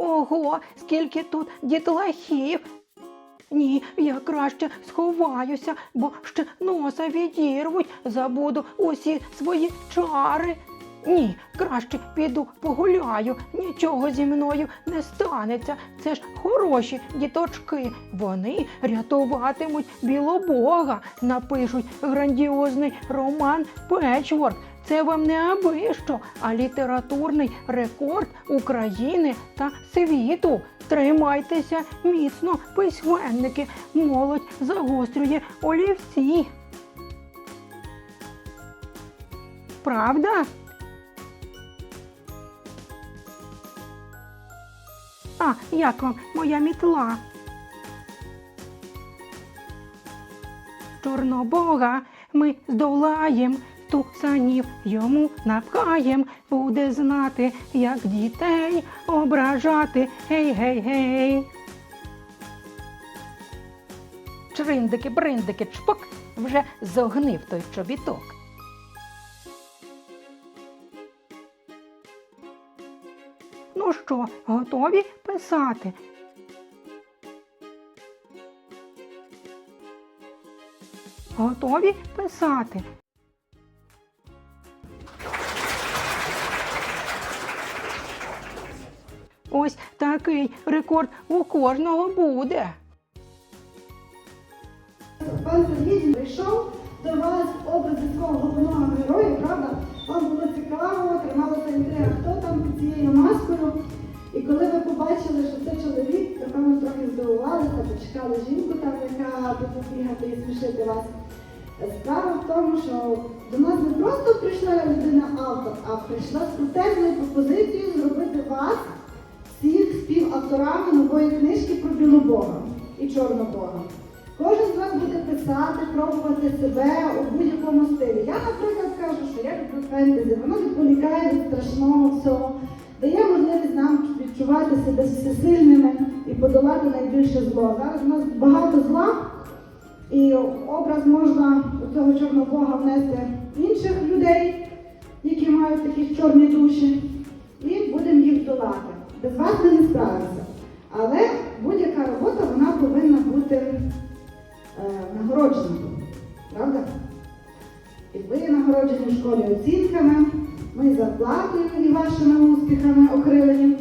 Ого, скільки тут дітлахів. Ні, я краще сховаюся, бо ще носа відірвуть, забуду усі свої чари. Ні, краще піду погуляю, нічого зі мною не станеться. Це ж хороші діточки. Вони рятуватимуть білобога, напишуть грандіозний роман Печворк. Це вам не аби що, а літературний рекорд України та світу. Тримайтеся міцно, письменники. Молодь загострює олівці. Правда? А, як вам моя мітла? Чорнобога ми здолаєм, тусанів йому напхаєм, буде знати, як дітей ображати. Гей, гей, гей. Чриндики, бриндики, чпок, вже зогнив той чобіток. Ну що, готові писати? Готові писати? Такий рекорд у кожного буде. Пан Сергій прийшов до вас образи свого головного героя, правда? Вам було цікаво, трималася інтрига, хто там під цією маскою. І коли ви побачили, що це чоловік, напевно, трохи здивувалися, почекали жінку там, яка буде бігати і смішити вас. Справа в тому, що до нас не просто прийшла людина-автор, а прийшла з крутезною пропозицією зробити вас співавторами нової книжки про Білобога і Чорнобога. Кожен з вас буде писати, пробувати себе у будь-якому стилі. Я, наприклад, кажу, що я люблю фентезі, воно відволікає від страшного всього, дає можливість нам відчувати себе всесильними і подолати найбільше зло. Зараз у нас багато зла, і образ можна у цього чорного бога внести інших людей, які мають такі чорні душі, і будемо їх долати. Без вас ми не справимося. Але будь-яка робота вона повинна бути е, нагороджена. Правда? І ви нагороджені в школі оцінками, ми зарплатою і вашими успіхами окрилені,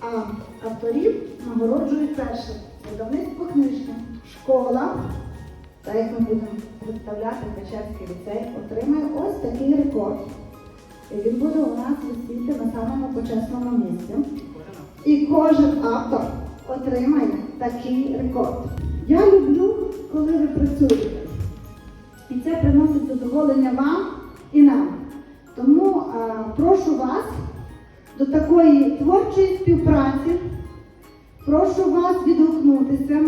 а авторів нагороджують перше видавництво книжки, школа, так як ми будемо представляти Печерський ліцей, отримає ось такий рекорд. І він буде у нас висіти на самому почесному місці. І кожен автор отримає такий рекорд. Я люблю, коли ви працюєте. І це приносить задоволення вам і нам. Тому а, прошу вас до такої творчої співпраці. Прошу вас відгукнутися.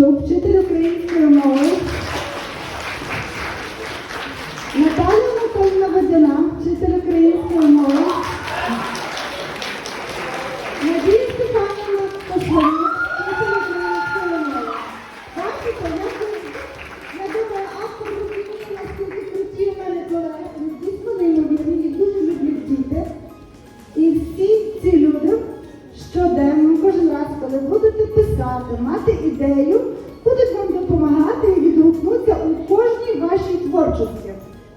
Чучук, вчитель української мови. Наталя Анатольовна Водяна, вчитель української мови. Надія Степанівна Посланник, вчитель української мови. Бачите, я думаю, автор розуміє, наскільки круті в мене колеги. Дійсно неймовірні, їх дуже люблять діти. І всі ці люди щоденно, кожен раз, коли будете писати, мати ідею, будуть вам допомагати і відгукнуться у кожній вашій творчості.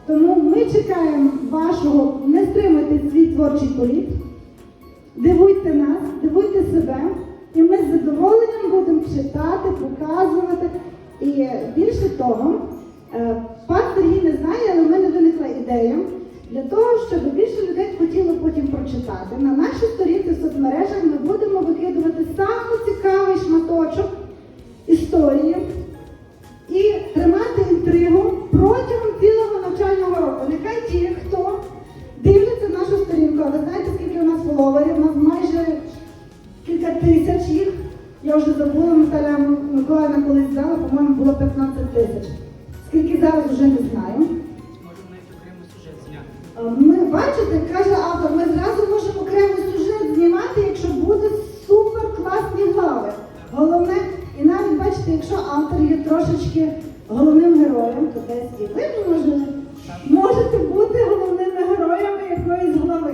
Тому ми чекаємо вашого, не стримуйте свій творчий політ, дивуйте нас, дивуйте себе, і ми з задоволенням будемо читати, показувати. І більше того, е, пан Сергій не знає, але в мене виникла ідея для того, щоб більше людей хотіло потім прочитати. На нашій сторінці в соцмережах ми будемо викидувати самий цікавий шматочок історії і тримати інтригу протягом цілого навчального року. Нехай ті, хто дивиться нашу сторінку, а ви знаєте, скільки у нас фоловерів, у нас майже кілька тисяч їх. Я вже забула, Наталя Миколаївна колись знала, по-моєму, було 15 тисяч. Скільки зараз вже не знаю. Ми бачите, каже автор, ми зразу можемо окремий сюжет знімати, якщо буде супер класні глави. Головне, і навіть бачите, якщо автор є трошечки головним героєм, то десь і ви може, можете бути головними героями якоїсь глави.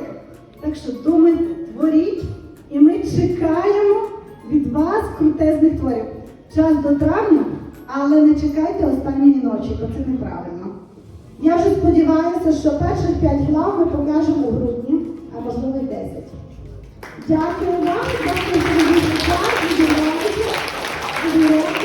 Так що думайте, творіть, і ми чекаємо від вас крутезних творів. Час до травня, але не чекайте останньої ночі, бо це неправильно. Я вже сподіваюся, що перших п'ять глав ми покажемо у грудні, а можливо й 10. Дякую вам, дякую, за і